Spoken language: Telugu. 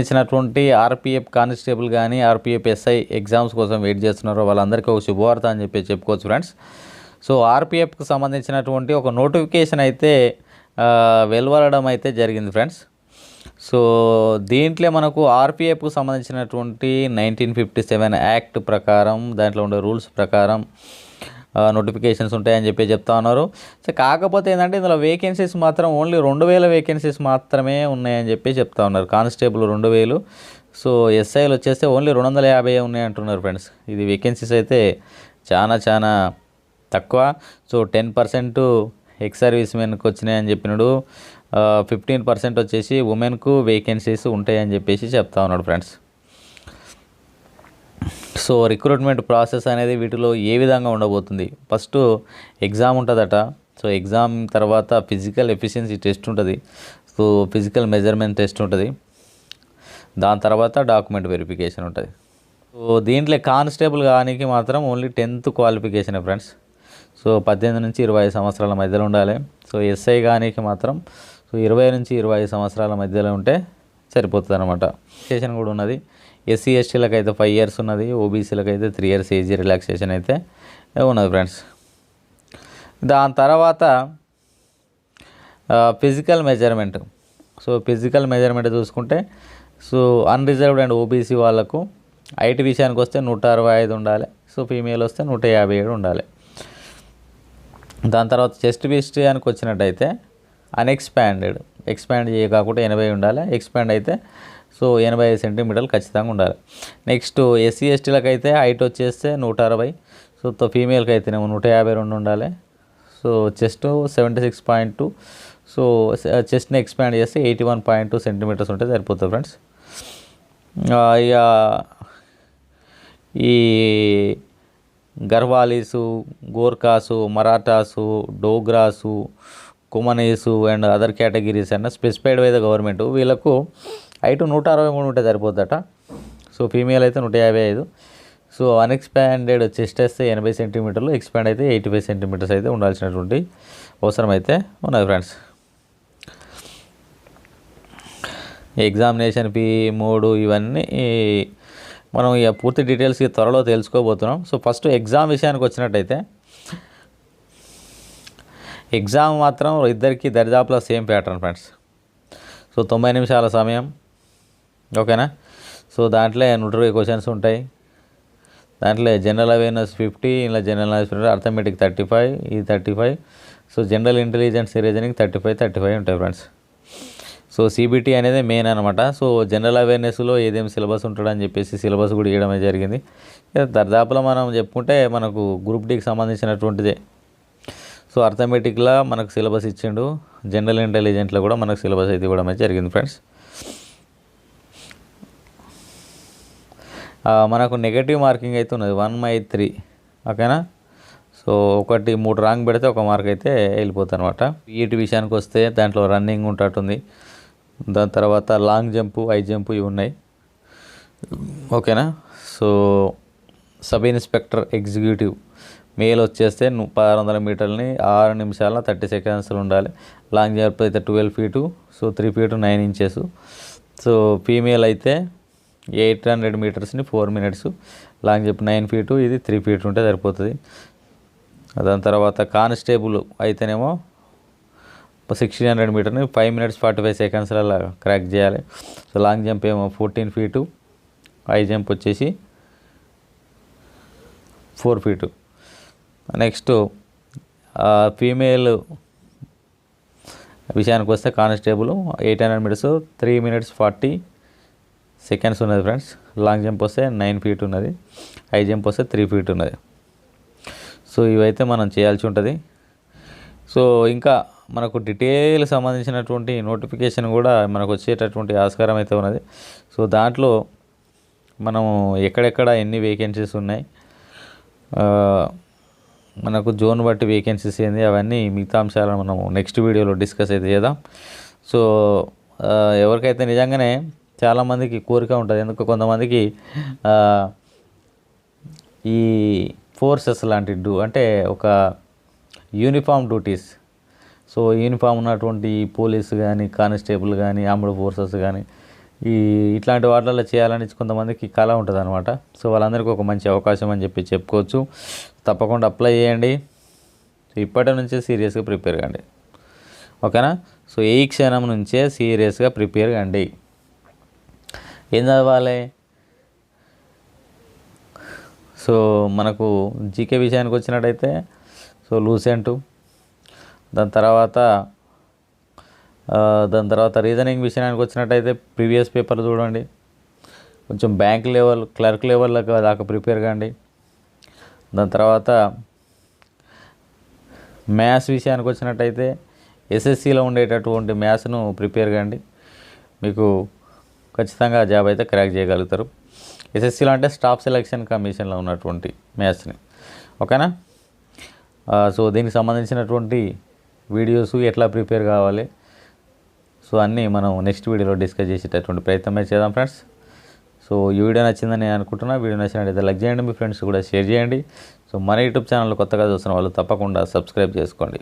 ఇచ్చినటువంటి ఆర్పిఎఫ్ కానిస్టేబుల్ కానీ R P F S I exams కోసం వెయిట్ చేస్తున్నారో వాళ్ళందరికీ ఒక శుభవార్త అని చెప్పి చెప్పుకోవచ్చు ఫ్రెండ్స్. సో ఆర్పిఎఫ్కి సంబంధించినటువంటి ఒక నోటిఫికేషన్ అయితే వెలువడడం అయితే జరిగింది ఫ్రెండ్స్. సో దీంట్లో మనకు ఆర్పిఎఫ్కు సంబంధించినటువంటి నైన్టీన్ ఫిఫ్టీ సెవెన్ యాక్ట్ ప్రకారం దాంట్లో ఉండే రూల్స్ ప్రకారం నోటిఫికేషన్స్ ఉంటాయని చెప్పి చెప్తా ఉన్నారు. సో కాకపోతే ఏంటంటే ఇందులో వేకెన్సీస్ మాత్రం ఓన్లీ రెండు వేల వేకెన్సీస్ మాత్రమే ఉన్నాయని చెప్పి చెప్తా ఉన్నారు. కానిస్టేబుల్ రెండు వేలు. సో ఎస్ఐలు వచ్చేస్తే ఓన్లీ రెండు వందల యాభై ఉన్నాయి అంటున్నారు ఫ్రెండ్స్ ఇది వేకెన్సీస్ అయితే చాలా చాలా తక్కువ. So ten percent ex service మెన్కి వచ్చినాయని చెప్పినాడు. ఫిఫ్టీన్ పర్సెంట్ వచ్చేసి ఉమెన్కు వేకెన్సీస్ ఉంటాయని చెప్పేసి చెప్తా ఉన్నాడు ఫ్రెండ్స్ సో రిక్రూట్మెంట్ ప్రాసెస్ అనేది వీటిలో ఏ విధంగా ఉండబోతుంది? ఫస్ట్ ఎగ్జామ్ ఉంటుందట. సో ఎగ్జామ్ తర్వాత ఫిజికల్ ఎఫిషియన్సీ టెస్ట్ ఉంటుంది. సో ఫిజికల్ మెజర్మెంట్ టెస్ట్ ఉంటుంది. దాని తర్వాత డాక్యుమెంట్ వెరిఫికేషన్ ఉంటుంది. సో దీంట్లో కానిస్టేబుల్ కానికి మాత్రం only tenth qualification friends so పద్దెనిమిది నుంచి ఇరవై సంవత్సరాల మధ్యలో ఉండాలి. సో ఎస్ఐ కానికి మాత్రం సో ఇరవై నుంచి ఇరవై ఐదు సంవత్సరాల మధ్యలో ఉంటే సరిపోతుంది అనమాట స్టేషన్ కూడా ఉన్నది. ఎస్సీ ఎస్టీలకు అయితే ఫైవ్ ఇయర్స్ ఉన్నది ఓబీసీలకు అయితే త్రీ ఇయర్స్ ఏజీ రిలాక్సేషన్ అయితే ఉన్నది ఫ్రెండ్స్ దాని తర్వాత physical measurement so physical measurement చూసుకుంటే so unreserved and O B C వాళ్ళకు హైట్ విషయానికి వస్తే నూట అరవై ఐదు ఉండాలి. సో ఫీమేల్ వస్తే నూట యాభై ఏడు ఉండాలి. దాని తర్వాత చెస్ట్ విషయానికి వచ్చినట్టయితే అన్ఎక్స్పాండెడ్ ఎక్స్పాండ్ చేయ కాకుండా ఎనభై ఉండాలి. ఎక్స్పాండ్ అయితే సో ఎనభై ఐదు సెంటీమీటర్లు ఖచ్చితంగా ఉండాలి. నెక్స్ట్ ఎస్సీ ఎస్టీలకు అయితే హైట్ వచ్చేస్తే నూట అరవై. సో ఫీమేల్కి అయితేనేమో నూట యాభై రెండు ఉండాలి. So chest seventy six point two. So చెస్ట్ని expand చేస్తే eighty one point two centimetres ఉంటే సరిపోతుంది ఫ్రెండ్స్. ఇక ఈ Garhwalis Gorkhas Marathas Dogras Kumaonis and other categories అన్న స్పెసిఫైడ్ బై ద గవర్నమెంట్ వీళ్ళకు హైట్ నూట అరవై మూడు ఉంటే సరిపోద్దట. సో ఫీమేల్ అయితే నూట యాభై ఐదు. సో అన్ఎక్స్పాండెడ్ చెస్ట్ వేస్తే ఎనభై సెంటీమీటర్లు ఎక్స్పాండ్ అయితే ఎయిటీ ఫైవ్ సెంటీమీటర్స్ అయితే ఉండాల్సినటువంటి అవసరం అయితే ఉన్నది ఫ్రెండ్స్ ఎగ్జామినేషన్ ఫీ మూడు ఇవన్నీ మనం ఇక పూర్తి డీటెయిల్స్ త్వరలో తెలుసుకోబోతున్నాం. సో ఫస్ట్ ఎగ్జామ్ విషయానికి వచ్చినట్టయితే ఎగ్జామ్ మాత్రం ఇద్దరికి దరిదాపులో సేమ్ ప్యాటర్న్ ఫ్రెండ్స్. సో తొంభై నిమిషాల సమయం. ఓకేనా? సో దాంట్లో నూట ఇరవై క్వశ్చన్స్ ఉంటాయి. దాంట్లో జనరల్ అవేర్నెస్ ఫిఫ్టీ ఇలా general knowledge fifty arithmetic thirty five ఈ thirty five so general intelligence reasoning thirty five thirty five ఉంటాయి ఫ్రెండ్స్. సో సిబిటీ అనేది మెయిన్ అనమాట సో జనరల్ అవేర్నెస్లో ఏదేం సిలబస్ ఉంటాడని చెప్పేసి సిలబస్ కూడా ఇవ్వడమే జరిగింది. దర్దాపులో మనం చెప్పుకుంటే మనకు గ్రూప్ డీకి సంబంధించినటువంటిదే. సో అర్థమెటిక్లో మనకు సిలబస్ ఇచ్చిండు. జనరల్ ఇంటెలిజెంట్లో కూడా మనకు సిలబస్ అయితే ఇవ్వడం అయితే జరిగింది ఫ్రెండ్స్. మనకు నెగటివ్ మార్కింగ్ అయితే ఉన్నది. One by three. ఓకేనా? సో ఒకటి మూడు రాంగ్ పెడితే ఒక మార్క్ అయితే వెళ్ళిపోతుంది అనమాట ఈటి విషయానికి వస్తే దాంట్లో రన్నింగ్ ఉంటట్టుంది. దాని తర్వాత లాంగ్ జంపు హై జంపు ఇవి ఉన్నాయి. ఓకేనా? So sub inspector executive. Male వచ్చేస్తే పదహారు వందల మీటర్లని ఆరు నిమిషాల థర్టీ సెకండ్స్లో ఉండాలి. లాంగ్ జంప్ అయితే twelve feet so three feet nine inches. So female అయితే eight hundred మీటర్స్ని four minutes. Long jump nine feet ఇది త్రీ ఫీట్ ఉంటే సరిపోతుంది. దాని తర్వాత కానిస్టేబుల్ అయితేనేమో సిక్స్టీన్ హండ్రెడ్ మీటర్ని ఫైవ్ మినిట్స్ ఫార్టీ ఫైవ్ సెకండ్స్లలో క్రాక్ చేయాలి. సో లాంగ్ జంప్ ఏమో ఫోర్టీన్ ఫీటు హై జంప్ వచ్చేసి ఫోర్ ఫీటు. నెక్స్ట్ ఫీమేల్ విషయానికి వస్తే constable eight hundred minutes three minutes forty seconds ఉన్నది ఫ్రెండ్స్. లాంగ్ జంప్ వస్తే నైన్ ఫీట్ ఉన్నది. హై జంప్ వస్తే త్రీ ఫీట్ ఉన్నది. సో ఇవైతే మనం చేయాల్సి ఉంటుంది. సో ఇంకా మనకు డీటెయిల్ సంబంధించినటువంటి నోటిఫికేషన్ కూడా మనకు వచ్చేటటువంటి ఆస్కారం అయితే ఉన్నది. సో దాంట్లో మనము ఎక్కడెక్కడ ఎన్ని వేకెన్సీస్ ఉన్నాయి మనకు జోన్ బట్టి వేకెన్సీస్ ఏంది అవన్నీ మిగతా అంశాలను మనం నెక్స్ట్ వీడియోలో డిస్కస్ అయితే చేద్దాం. సో ఎవరికైతే నిజంగానే చాలామందికి కోరిక ఉంటుంది ఎందుకు కొంతమందికి ఈ ఫోర్సెస్ లాంటి డ్యూ అంటే ఒక యూనిఫామ్ డ్యూటీస్ సో యూనిఫామ్ ఉన్నటువంటి పోలీసు కానీ కానిస్టేబుల్ కానీ ఆర్మ్డ్ ఫోర్సెస్ కానీ ఈ ఇట్లాంటి వాటిలలో చేయాలని కొంతమందికి కళ ఉంటుంది అనమాట సో వాళ్ళందరికీ ఒక మంచి అవకాశం అని చెప్పి చెప్పుకోవచ్చు. తప్పకుండా అప్లై చేయండి. సో ఇప్పటి నుంచే సీరియస్గా ప్రిపేర్ కండి. ఓకేనా? సో ఈ క్షణం నుంచే సీరియస్గా ప్రిపేర్ కండి. ఏం చదవాలి? సో మనకు జీకే విషయానికి వచ్చినట్టయితే సో లూసెంటు. దాని తర్వాత దాని తర్వాత రీజనింగ్ విషయానికి వచ్చినట్టయితే ప్రీవియస్ పేపర్ చూడండి. కొంచెం బ్యాంక్ లెవెల్ క్లర్క్ లెవెల్ దాకా ప్రిపేర్ కాండి. దాని తర్వాత మ్యాథ్స్ విషయానికి వచ్చినట్టయితే ఎస్ఎస్సిలో ఉండేటటువంటి మ్యాథ్స్ను ప్రిపేర్ కాండి. మీకు ఖచ్చితంగా జాబ్ అయితే క్రాక్ చేయగలుగుతారు. ఎస్ఎస్సిలో అంటే స్టాఫ్ సెలక్షన్ కమిషన్లో ఉన్నటువంటి మ్యాథ్స్ని ఓకేనా? సో దీనికి సంబంధించినటువంటి వీడియోస్ ఎట్లా ప్రిపేర్ కావాలి? సో అన్నీ మనం నెక్స్ట్ వీడియోలో డిస్కస్ చేసేటటువంటి ప్రయత్నమే చేద్దాం ఫ్రెండ్స్ సో ఈ వీడియో నచ్చిందని నేను అనుకుంటున్నా. వీడియో నచ్చినట్టయితే లైక్ చేయండి మీ ఫ్రెండ్స్ కూడా షేర్ చేయండి. సో మన యూట్యూబ్ ఛానల్ కొత్తగా చూస్తున్న వాళ్ళు తప్పకుండా సబ్స్క్రైబ్ చేసుకోండి.